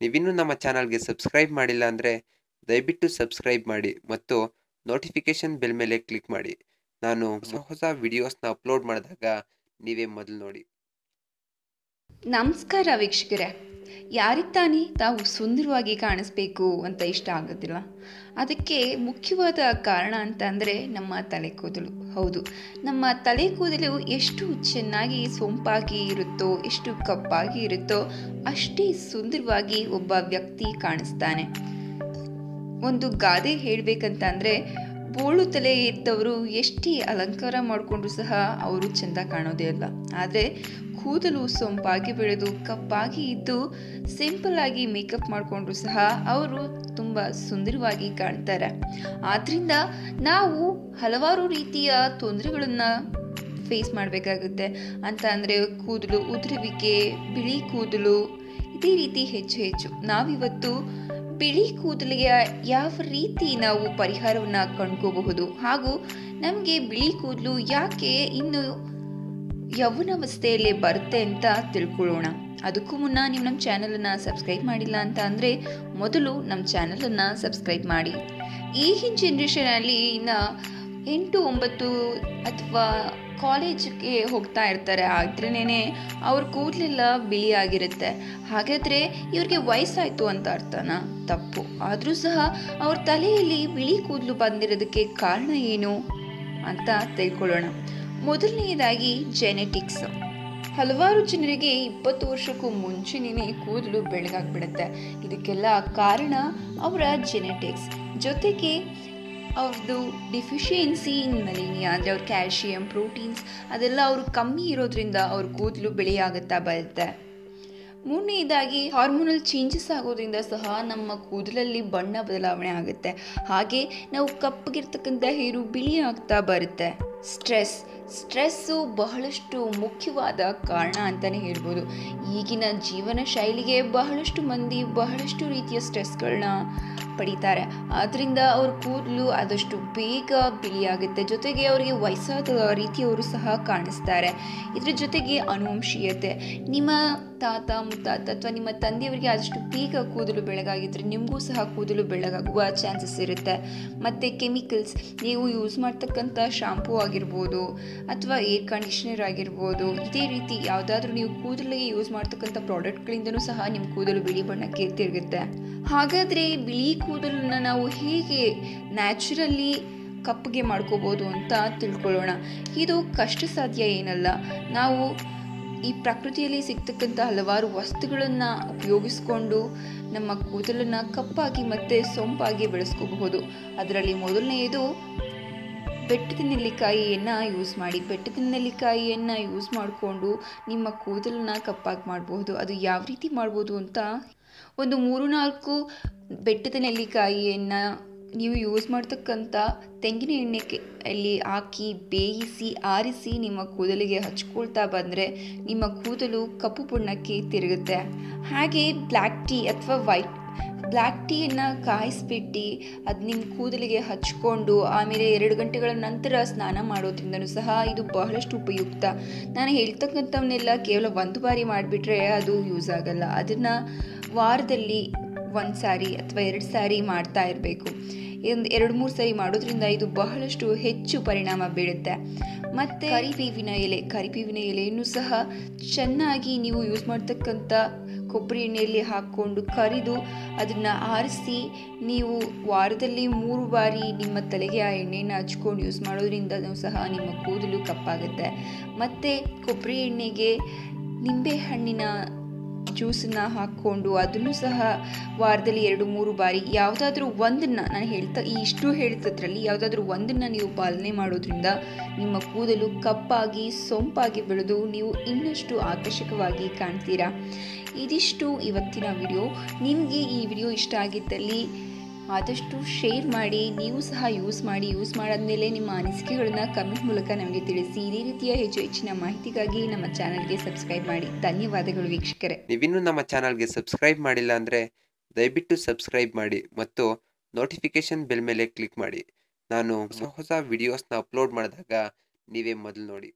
ನೀವಿನ್ನೂ ನಮ್ಮ ಚಾನಲ್ಗೆ ಸಬ್ಸ್ಕ್ರೈಬ್ ಮಾಡಿಲ್ಲ ಅಂದರೆ ದಯವಿಟ್ಟು ಸಬ್ಸ್ಕ್ರೈಬ್ ಮಾಡಿ ಮತ್ತು ನೋಟಿಫಿಕೇಷನ್ ಬೆಲ್ ಮೇಲೆ ಕ್ಲಿಕ್ ಮಾಡಿ. ನಾನು ಹೊಸ ಹೊಸ ವಿಡಿಯೋಸ್ನ ಅಪ್ಲೋಡ್ ಮಾಡಿದಾಗ ನೀವೇ ಮೊದಲು ನೋಡಿ. ನಮಸ್ಕಾರ ವೀಕ್ಷಕರೇ. ಯಾರಿಗೆ ತಾನೇ ತಾವು ಸುಂದರವಾಗಿ ಕಾಣಿಸ್ಬೇಕು ಅಂತ ಇಷ್ಟ ಆಗೋದಿಲ್ಲ. ಅದಕ್ಕೆ ಮುಖ್ಯವಾದ ಕಾರಣ ಅಂತ ಅಂದರೆ ನಮ್ಮ ತಲೆ ಕೂದಲು ಹೌದು, ನಮ್ಮ ತಲೆ ಕೂದಲು ಎಷ್ಟು ಚೆನ್ನಾಗಿ ಸೊಂಪಾಗಿ ಇರುತ್ತೋ, ಎಷ್ಟು ಕಪ್ಪಾಗಿ ಇರುತ್ತೋ, ಅಷ್ಟೇ ಸುಂದರವಾಗಿ ಒಬ್ಬ ವ್ಯಕ್ತಿ ಕಾಣಿಸ್ತಾನೆ. ಒಂದು ಗಾದೆ ಹೇಳಬೇಕಂತ ಅಂದರೆ ಬೋಳು ತಲೆ ಇದ್ದವರು ಎಷ್ಟೇ ಅಲಂಕಾರ ಮಾಡಿಕೊಂಡ್ರು ಸಹ ಅವರು ಚೆಂದ ಕಾಣೋದೇ ಅಲ್ಲ. ಆದರೆ ಕೂದಲು ಸೊಂಪಾಗಿ ಬೆಳೆದು ಕಪ್ಪಾಗಿ ಇದ್ದು ಸಿಂಪಲ್ ಆಗಿ ಮೇಕಪ್ ಮಾಡಿಕೊಂಡ್ರು ಸಹ ಅವರು ತುಂಬ ಸುಂದರವಾಗಿ ಕಾಣ್ತಾರೆ. ಆದ್ದರಿಂದ ನಾವು ಹಲವಾರು ರೀತಿಯ ತೊಂದರೆಗಳನ್ನು ಫೇಸ್ ಮಾಡಬೇಕಾಗುತ್ತೆ. ಅಂತ ಅಂದರೆ ಕೂದಲು ಉದುರುವಿಕೆ, ಬಿಳಿ ಕೂದಲು, ಇದೇ ರೀತಿ ಹೆಚ್ಚು ಹೆಚ್ಚು. ನಾವಿವತ್ತು ಬಿಳಿ ಕೂದಲಿಗೆ ಯಾವ ರೀತಿ ನಾವು ಪರಿಹಾರವನ್ನು ಕಂಡ್ಕೋಬಹುದು? ಹಾಗೂ ನಮಗೆ ಬಿಳಿ ಕೂದಲು ಯಾಕೆ ಇನ್ನು ಯೌವನಾವಸ್ಥೆಯಲ್ಲೇ ಬರುತ್ತೆ ಅಂತ ತಿಳ್ಕೊಳ್ಳೋಣ. ಅದಕ್ಕೂ ಮುನ್ನ ನೀವು ನಮ್ಮ ಚಾನಲನ್ನು ಸಬ್ಸ್ಕ್ರೈಬ್ ಮಾಡಿಲ್ಲ ಅಂತ ಅಂದರೆ ಮೊದಲು ನಮ್ಮ ಚಾನಲನ್ನು ಸಬ್ಸ್ಕ್ರೈಬ್ ಮಾಡಿ. ಈಗಿನ ಜನ್ರೇಷನಲ್ಲಿ ಇನ್ನು ಎಂಟು, ಒಂಬತ್ತು ಅಥವಾ ಕಾಲೇಜಿಗೆ ಹೋಗ್ತಾ ಇರ್ತಾರೆ. ಆದ್ರೇನೆ ಅವ್ರ ಕೂದಲೆಲ್ಲ ಬಿಳಿ ಆಗಿರುತ್ತೆ ಹಾಗಾದರೆ ಇವ್ರಿಗೆ ವಯಸ್ಸಾಯಿತು ಅಂತ ಅರ್ಥನಾ? ತಪ್ಪು. ಆದರೂ ಸಹ ಅವ್ರ ತಲೆಯಲ್ಲಿ ಬಿಳಿ ಕೂದಲು ಬಂದಿರೋದಕ್ಕೆ ಕಾರಣ ಏನು? ಅಂತ ತಿಳ್ಕೊಳ್ಳೋಣ. ಮೊದಲನೆಯದಾಗಿ ಜೆನೆಟಿಕ್ಸ್ ಹಲವಾರು ಜನರಿಗೆ ಇಪ್ಪತ್ತು ವರ್ಷಕ್ಕೂ ಮುಂಚೆನೇ ಕೂದಲು ಬೆಳಗಾಗ್ಬಿಡುತ್ತೆ. ಇದಕ್ಕೆಲ್ಲ ಕಾರಣ ಅವರ ಜೆನೆಟಿಕ್ಸ್ ಜೊತೆಗೆ ಅವ್ರದ್ದು ಡಿಫಿಷಿಯನ್ಸಿ ಇನ್ ಮಲೇನಿಯಾ, ಅಂದರೆ ಅವ್ರ ಕ್ಯಾಲ್ಶಿಯಂ ಪ್ರೋಟೀನ್ಸ್ ಅದೆಲ್ಲ ಅವರು ಕಮ್ಮಿ ಇರೋದ್ರಿಂದ ಅವ್ರ ಕೂದಲು ಬಿಳಿಯಾಗುತ್ತಾ ಬರುತ್ತೆ. ಮೂರನೇದಾಗಿ ಹಾರ್ಮೋನಲ್ ಚೇಂಜಸ್ ಆಗೋದ್ರಿಂದ ಸಹ ನಮ್ಮ ಕೂದಲಲ್ಲಿ ಬಣ್ಣ ಬದಲಾವಣೆ ಆಗುತ್ತೆ. ಹಾಗೆ ನಾವು ಕಪ್ಪಗಿರ್ತಕ್ಕಂಥ ಹೇರು ಬಿಳಿ ಆಗ್ತಾ ಬರುತ್ತೆ. ಸ್ಟ್ರೆಸ್ ಸ್ಟ್ರೆಸ್ಸು ಬಹಳಷ್ಟು ಮುಖ್ಯವಾದ ಕಾರಣ ಅಂತಲೇ ಹೇಳ್ಬೋದು. ಈಗಿನ ಜೀವನ ಶೈಲಿಗೆ ಬಹಳಷ್ಟು ಮಂದಿ ಬಹಳಷ್ಟು ರೀತಿಯ ಸ್ಟ್ರೆಸ್ಗಳನ್ನ ಪಡಿತಾರೆ. ಆದ್ದರಿಂದ ಅವ್ರ ಕೂದಲು ಆದಷ್ಟು ಬೇಗ ಬಿಳಿಯಾಗುತ್ತೆ. ಜೊತೆಗೆ ಅವರಿಗೆ ವಯಸ್ಸಾದ ರೀತಿಯವರು ಸಹ ಕಾಣಿಸ್ತಾರೆ. ಇದ್ರ ಜೊತೆಗೆ ಅನುವಂಶೀಯತೆ. ನಿಮ್ಮ ತಾತ, ಮುತ್ತಾತ ಅಥವಾ ನಿಮ್ಮ ತಂದೆಯವರಿಗೆ ಆದಷ್ಟು ಬೇಗ ಕೂದಲು ಬೆಳಗಾಗಿದ್ದರೆ ನಿಮಗೂ ಸಹ ಕೂದಲು ಬೆಳಗಾಗುವ ಚಾನ್ಸಸ್ ಇರುತ್ತೆ. ಮತ್ತು ಕೆಮಿಕಲ್ಸ್, ನೀವು ಯೂಸ್ ಮಾಡ್ತಕ್ಕಂಥ ಶಾಂಪೂ ಆಗಿರ್ಬೋದು ಅಥವಾ ಏರ್ ಕಂಡೀಷ್ನರ್ ಆಗಿರ್ಬೋದು, ಇದೇ ರೀತಿ ಯಾವುದಾದ್ರೂ ನೀವು ಕೂದಲಿಗೆ ಯೂಸ್ ಮಾಡ್ತಕ್ಕಂಥ ಪ್ರಾಡಕ್ಟ್ಗಳಿಂದನೂ ಸಹ ನಿಮ್ಮ ಕೂದಲು ಬಿಳಿ ಬಣ್ಣಕ್ಕೆ ತಿರುಗುತ್ತೆ. ಹಾಗಾದರೆ ಬಿಳಿ ಕೂದಲನ್ನ ನಾವು ಹೇಗೆ ನ್ಯಾಚುರಲಿ ಕಪ್ಪಗೆ ಮಾಡ್ಕೋಬೋದು ಅಂತ ತಿಳ್ಕೊಳ್ಳೋಣ. ಇದು ಕಷ್ಟ ಸಾಧ್ಯ ಏನಲ್ಲ. ನಾವು ಈ ಪ್ರಕೃತಿಯಲ್ಲಿ ಸಿಗ್ತಕ್ಕಂಥ ಹಲವಾರು ವಸ್ತುಗಳನ್ನು ಉಪಯೋಗಿಸ್ಕೊಂಡು ನಮ್ಮ ಕೂದಲನ್ನು ಕಪ್ಪಾಗಿ ಮತ್ತು ಸೊಂಪಾಗಿ ಬೆಳೆಸ್ಕೋಬಹುದು. ಅದರಲ್ಲಿ ಮೊದಲನೆಯದು ಬೆಟ್ಟದ ನೆಲ್ಲಿಕಾಯಿಯನ್ನು ಯೂಸ್ ಮಾಡಿ, ಬೆಟ್ಟದ ನೆಲ್ಲಿಕಾಯಿಯನ್ನು ಯೂಸ್ ಮಾಡಿಕೊಂಡು ನಿಮ್ಮ ಕೂದಲನ್ನ ಕಪ್ಪಾಗಿ ಮಾಡಬಹುದು. ಅದು ಯಾವ ರೀತಿ ಮಾಡ್ಬೋದು ಅಂತ ಒಂದು ಮೂರು ನಾಲ್ಕು ಬೆಟ್ಟದ ನೆಲ್ಲಿಕಾಯಿಯನ್ನು ನೀವು ಯೂಸ್ ಮಾಡ್ತಕ್ಕಂಥ ತೆಂಗಿನ ಎಣ್ಣೆ ಅಲ್ಲಿ ಹಾಕಿ, ಬೇಯಿಸಿ, ಆರಿಸಿ ನಿಮ್ಮ ಕೂದಲಿಗೆ ಹಚ್ಕೊಳ್ತಾ ಬಂದರೆ ನಿಮ್ಮ ಕೂದಲು ಕಪ್ಪು ಬಣ್ಣಕ್ಕೆ ತಿರುಗುತ್ತೆ. ಹಾಗೆ ಬ್ಲ್ಯಾಕ್ ಟೀ ಅಥವಾ ವೈಟ್ ಬ್ಲ್ಯಾಕ್ ಟೀಯನ್ನು ಕಾಯಿಸ್ಬಿಟ್ಟು, ಅದು ನಿಮ್ಮ ಕೂದಲಿಗೆ ಹಚ್ಕೊಂಡು ಆಮೇಲೆ ಎರಡು ಗಂಟೆಗಳ ನಂತರ ಸ್ನಾನ ಮಾಡೋದ್ರಿಂದನೂ ಸಹ ಇದು ಬಹಳಷ್ಟು ಉಪಯುಕ್ತ. ನಾನು ಹೇಳ್ತಕ್ಕಂಥವನ್ನೆಲ್ಲ ಕೇವಲ ಒಂದು ಬಾರಿ ಮಾಡಿಬಿಟ್ರೆ ಅದು ಯೂಸ್ ಆಗಲ್ಲ. ಅದನ್ನು ವಾರದಲ್ಲಿ ಒಂದು ಸಾರಿ ಅಥವಾ ಎರಡು ಸಾರಿ ಮಾಡ್ತಾ ಇರಬೇಕು. ಒಂದು ಎರಡು ಮೂರು ಸಾರಿ ಮಾಡೋದ್ರಿಂದ ಇದು ಬಹಳಷ್ಟು ಹೆಚ್ಚು ಪರಿಣಾಮ ಬೀಳುತ್ತೆ. ಮತ್ತು ಕರಿಬೇವಿನ ಎಲೆ, ಕರಿಬೇವಿನ ಎಲೆಯನ್ನು ಸಹ ಚೆನ್ನಾಗಿ ನೀವು ಯೂಸ್ ಮಾಡ್ತಕ್ಕಂಥ ಕೊಬ್ಬರಿ ಎಣ್ಣೆಯಲ್ಲಿ ಹಾಕ್ಕೊಂಡು ಕರಿದು ಅದನ್ನು ಆರಿಸಿ ನೀವು ವಾರದಲ್ಲಿ ಮೂರು ಬಾರಿ ನಿಮ್ಮ ತಲೆಗೆ ಆ ಎಣ್ಣೆಯನ್ನು ಹಚ್ಕೊಂಡು ಯೂಸ್ ಮಾಡೋದ್ರಿಂದ ಸಹ ನಿಮ್ಮ ಕೂದಲು ಕಪ್ಪಾಗುತ್ತೆ. ಮತ್ತು ಕೊಬ್ಬರಿ ಎಣ್ಣೆಗೆ ನಿಂಬೆ ಹಣ್ಣಿನ ಜ್ಯೂಸನ್ನು ಹಾಕ್ಕೊಂಡು ಅದನ್ನು ಸಹ ವಾರದಲ್ಲಿ ಎರಡು ಮೂರು ಬಾರಿ ಯಾವುದಾದ್ರೂ ಒಂದನ್ನು ನಾನು ಹೇಳ್ತಾ ಈ ಇಷ್ಟು ಹೇಳ್ತದ್ರಲ್ಲಿ ಯಾವುದಾದ್ರೂ ಒಂದನ್ನು ನೀವು ಪಾಲನೆ ಮಾಡೋದ್ರಿಂದ ನಿಮ್ಮ ಕೂದಲು ಕಪ್ಪಾಗಿ ಸೊಂಪಾಗಿ ಬೆಳೆದು ನೀವು ಇನ್ನಷ್ಟು ಆಕರ್ಷಕವಾಗಿ ಕಾಣ್ತೀರಾ. ಇದಿಷ್ಟು ಇವತ್ತಿನ ವಿಡಿಯೋ. ನಿಮಗೆ ಈ ವಿಡಿಯೋ ಇಷ್ಟ ಆಗಿದ್ದಲ್ಲಿ ಆದಷ್ಟು ಶೇರ್ ಮಾಡಿ, ನೀವು ಸಹ ಯೂಸ್ ಮಾಡಿ, ಯೂಸ್ ಮಾಡಾದ್ಮೇಲೆ ನಿಮ್ಮ ಅನಿಸಿಕೆಗಳನ್ನ ಕಮೆಂಟ್ ಮೂಲಕ ನಮಗೆ ತಿಳಿಸಿ. ಇದೇ ರೀತಿಯ ಹೆಚ್ಚು ಹೆಚ್ಚಿನ ಮಾಹಿತಿಗಾಗಿ ನಮ್ಮ ಚಾನಲ್ಗೆ ಸಬ್ಸ್ಕ್ರೈಬ್ ಮಾಡಿ. ಧನ್ಯವಾದಗಳು ವೀಕ್ಷಕರೇ. ನೀವಿನ್ನೂ ನಮ್ಮ ಚಾನಲ್ಗೆ ಸಬ್ಸ್ಕ್ರೈಬ್ ಮಾಡಿಲ್ಲ ಅಂದರೆ ದಯವಿಟ್ಟು ಸಬ್ಸ್ಕ್ರೈಬ್ ಮಾಡಿ ಮತ್ತು ನೋಟಿಫಿಕೇಷನ್ ಬೆಲ್ ಮೇಲೆ ಕ್ಲಿಕ್ ಮಾಡಿ. ನಾನು ಹೊಸ ಹೊಸ ವಿಡಿಯೋಸ್ನ ಅಪ್ಲೋಡ್ ಮಾಡಿದಾಗ ನೀವೇ ಮೊದಲು ನೋಡಿ.